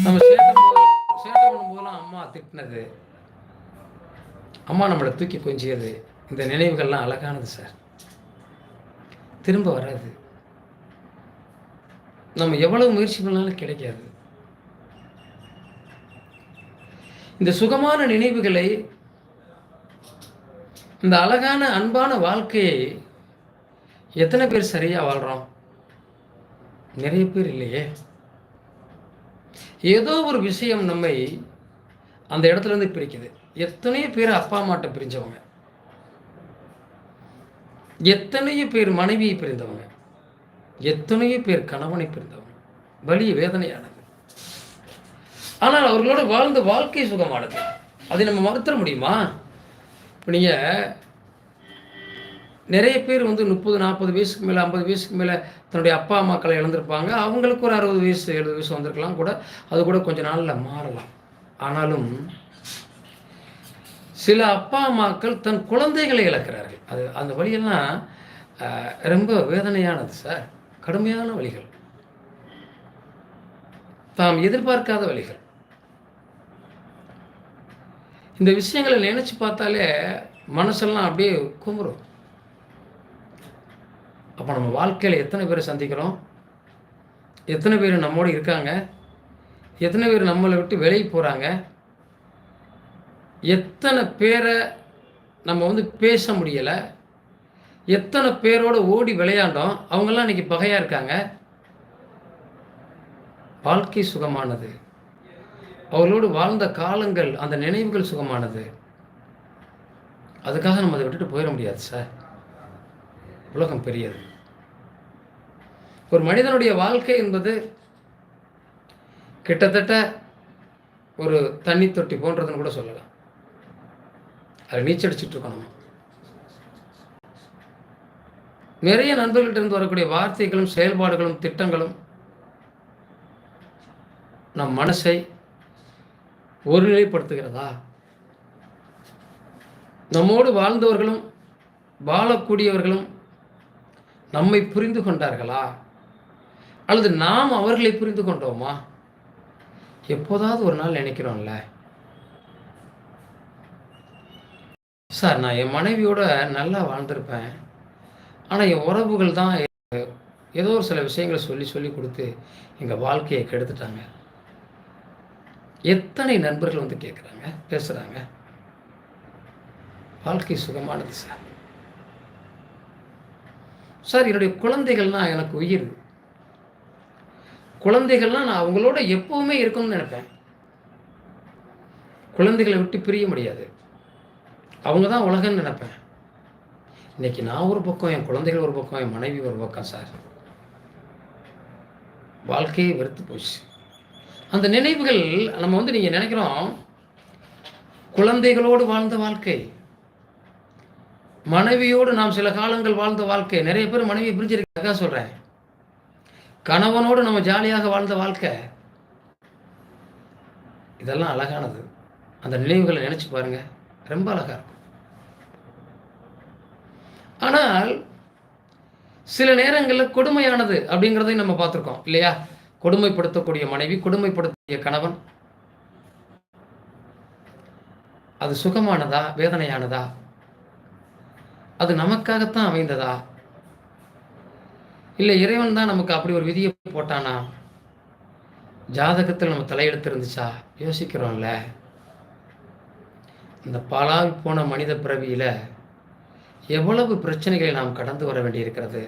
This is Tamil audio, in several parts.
நம்ம சேட்டை சேட்டை பண்ணும்போதெல்லாம் அம்மா திட்டினது. அம்மா நம்மளை தூக்கி கொஞ்சியது இந்த நினைவுகள்லாம் அழகானது சார் திரும்ப வராது. நம்ம எவ்வளவு முயற்சி பண்ணாலும் கிடைக்காது. இந்த சுகமான நினைவுகளை இந்த அழகான அன்பான வாழ்க்கையை எத்தனை பேர் சரியா வாழ்றோம்? நிறைய பேர் இல்லையே. ஏதோ ஒரு விஷயம் நம்மை அந்த இடத்துல இருந்து பிரிக்குது. எத்தனையோ பேர் அப்பா அம்மாட்ட பிரிஞ்சவங்க. எத்தனையோ பேர் மனைவியை பிரிந்தவங்க. எத்தனையோ பேர் கணவனை பிரிந்தவங்க. வலிய வேதனையானது. ஆனால் அவர்களோட வாழ்ந்த வாழ்க்கை சுகமானது. அதை நம்ம மறுத்தர முடியுமா? இப்போ நீங்கள் நிறைய பேர் வந்து முப்பது நாற்பது வயசுக்கு மேலே ஐம்பது வயசுக்கு மேலே தன்னுடைய அப்பா அம்மாக்களை இழந்திருப்பாங்க. அவங்களுக்கு ஒரு அறுபது வயசு எழுபது வயசு வந்திருக்கலாம் கூட. அது கூட கொஞ்ச நாளில் மாறலாம். ஆனாலும் சில அப்பா அம்மாக்கள் தன் குழந்தைகளை இழக்கிறார்கள். அது அந்த வழியெல்லாம் ரொம்ப வேதனையானது சார். கடுமையான வழிகள். தாம் எதிர்பார்க்காத வழிகள். இந்த விஷயங்களை நினைச்சு பார்த்தாலே மனசெல்லாம் அப்படியே குமுறும். அப்போ நம்ம வாழ்க்கையில் எத்தனை பேரை சந்திக்கிறோம்? எத்தனை பேர் நம்மோடு இருக்காங்க? எத்தனை பேர் நம்மளை விட்டு வெளியே போகிறாங்க எத்தனை பேரை நம்ம வந்து பேச முடியலை? எத்தனை பேரோட ஓடி விளையாண்டோம்? அவங்கெல்லாம் இன்றைக்கி பகையாக இருக்காங்க. வாழ்க்கை சுகமானது. அவர்களோடு வாழ்ந்த காலங்கள் அந்த நினைவுகள் சுகமானது. அதுக்காக நம்ம அதை விட்டுட்டு போயிட முடியாது சார். உலகம் பெரியது. ஒரு மனிதனுடைய வாழ்க்கை என்பது கிட்டத்தட்ட ஒரு தண்ணி தொட்டி போன்றதுன்னு கூட சொல்லலாம். அது நீச்சல் இருக்கணும் நிறைய நண்பர்களிட்டிருந்து வரக்கூடிய வார்த்தைகளும் செயல்பாடுகளும் திட்டங்களும் நம் மனசை ஒருநிலைப்படுத்துகிறதா? நம்மோடு வாழ்ந்தவர்களும் வாழக்கூடியவர்களும் நம்மை புரிந்து கொண்டார்களா? அல்லது நாம் அவர்களை புரிந்து கொண்டோமா? எப்போதாவது ஒரு நாள் நினைக்கிறோம்ல. சார் நான் என் மனைவியோட நல்லா வாழ்ந்திருப்பேன். ஆனால் என் உறவுகள் தான் ஏதோ ஒரு சில விஷயங்களை சொல்லி சொல்லி கொடுத்து எங்கள் வாழ்க்கையை கெடுத்துட்டாங்க. எத்தனை நண்பர்கள் வந்து கேட்குறாங்க பேசுகிறாங்க வாழ்க்கை சுகமானது சார். சார் என்னுடைய குழந்தைகள்னா எனக்கு உயிர். குழந்தைகள்லாம் நான் அவங்களோட எப்போவுமே இருக்கணும்னு நினைப்பேன். குழந்தைகளை விட்டு பிரிய முடியாது. அவங்க தான் உலகம்னு நினைப்பேன். இன்னைக்கு நான் ஒரு பக்கம் என் குழந்தைகள் ஒரு பக்கம் என் மனைவி ஒரு பக்கம் சார். வாழ்க்கையே வெறுத்து போச்சு. அந்த நினைவுகள் நம்ம வந்து நீங்கள் நினைக்கிறோம் குழந்தைகளோடு வாழ்ந்த வாழ்க்கை மனைவியோடு நாம் சில காலங்கள் வாழ்ந்த வாழ்க்கை. நிறைய பேர் மனைவி பிரிஞ்சிருக்காக சொல்கிறேன் கணவனோடு நம்ம ஜாலியாக வாழ்ந்த வாழ்க்கை. இதெல்லாம் அழகானது. அந்த நினைவுகளை நினச்சி பாருங்க. ரொம்ப அழகாக இருக்கும். ஆனால் சில நேரங்களில் கொடுமையானது அப்படிங்கிறதையும் நம்ம பார்த்துருக்கோம் இல்லையா? கொடுமைப்படுத்தக்கூடிய மனைவி கொடுமைப்படுத்திய கணவன். அது சுகமானதா வேதனையானதா? அது நமக்காகத்தான் அமைந்ததா? இல்லை இறைவன் தான் நமக்கு அப்படி ஒரு விதியை போட்டானா? ஜாதகத்தில் நம்ம தலையெடுத்து இருந்துச்சா யோசிக்கிறோம்ல. இந்த பாழாவி போன மனித பிறவியில் எவ்வளவு பிரச்சனைகளை நாம் கடந்து வர வேண்டியிருக்கிறது?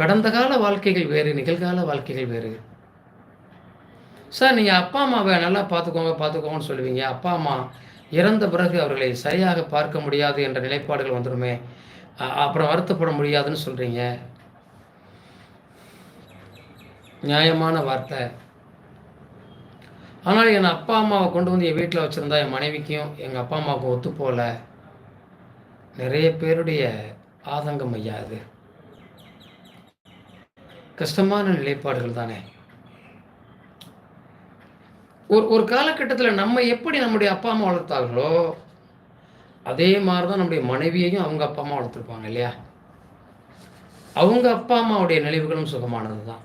கடந்த கால வாழ்க்கைகள் வேறு நிகழ்கால வாழ்க்கைகள் வேறு. சார் நீங்கள் அப்பா அம்மாவை நல்லா பார்த்துக்கோங்க பார்த்துக்கோங்கன்னு சொல்லுவீங்க. அப்பா அம்மா இறந்த பிறகு அவர்களை சரியாக பார்க்க முடியாது என்ற நிலைப்பாடுகள் வந்துடுமே. அப்புறம் வருத்தப்பட முடியாதுன்னு சொல்கிறீங்க நியாயமான வார்த்தை. ஆனால் என் அப்பா அம்மாவை கொண்டு வந்து என் வீட்டில் வச்சுருந்தா என் மனைவிக்கும் எங்கள் அப்பா அம்மாவுக்கும் ஒத்து போகல நிறைய பேருடைய ஆதங்கம் ஐயா அது. கஷ்டமான நிலைப்பாடுகள் தானே. ஒரு ஒரு காலகட்டத்தில் நம்ம எப்படி நம்முடைய அப்பா அம்மா வளர்த்தார்களோ அதே மாதிரி தான் நம்முடைய மனைவியையும் அவங்க அப்பா அம்மா வளர்த்துருப்பாங்க இல்லையா? அவங்க அப்பா அம்மாவுடைய நினைவுகளும் சுகமானது தான்